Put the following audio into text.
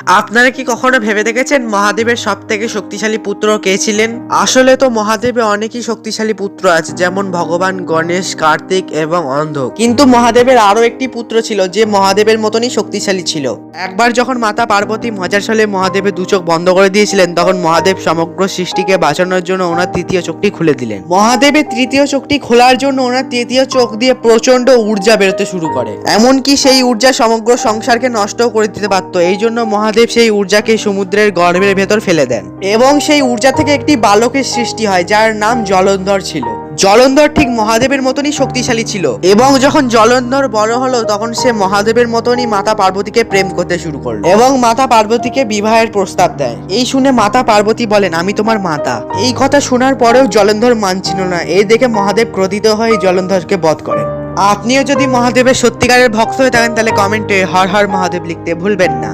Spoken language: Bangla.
আপনারা কি কখনো ভেবে দেখেছেন মহাদেবের সব থেকে শক্তিশালী পুত্র কে ছিলেন? আসলে তো মহাদেবের অনেকই শক্তিশালী পুত্র আছে, যেমন ভগবান গণেশ, কার্তিক এবং অন্ধ। কিন্তু মহাদেবের আরও একটি পুত্র ছিল, যে মহাদেবের মতনই শক্তিশালী ছিল। একবার যখন মাতা পার্বতী মজার সালে মহাদেবের দু চোখ বন্ধ করে দিয়েছিলেন, তখন মহাদেব সমগ্র সৃষ্টিকে বাঁচানোর জন্য ওনার তৃতীয় চোখটি খুলে দিলেন। মহাদেবের তৃতীয় চোখটি খোলার জন্য ওনার তৃতীয় চোখ দিয়ে প্রচণ্ড ঊর্জা বেরোতে শুরু করে। এমনকি সেই ঊর্জা সমগ্র সংসারকে নষ্ট করে দিতে পারতো এই জন্য মহাদেব সেই ঊর্জাকে সমুদ্রের গর্ভের ভেতর ফেলে দেন এবং সেই ঊর্জা থেকে একটি বালকের সৃষ্টি হয়, যার নাম জলন্ধর ছিল। জলন্ধর ঠিক মহাদেবের মতনই শক্তিশালী ছিল এবং যখন জলন্ধর বড় হলো, তখন সে মহাদেবের মতনই মাতা পার্বতীকে প্রেম করতে শুরু করল এবং মাতা পার্বতীকে বিবাহের প্রস্তাব দেয়। এই শুনে মাতা পার্বতী বলেন, আমি তোমার মাতা। এই কথা শোনার পরেও জলন্ধর মানছিল না। এই দেখে মহাদেব ক্রোধিত হয়ে জলন্ধরকে বধ করেন। আপনিও যদি মহাদেবের সত্যিকারের ভক্ত হয়ে থাকেন, তাহলে কমেন্টে হর হর মহাদেব লিখতে ভুলবেন না।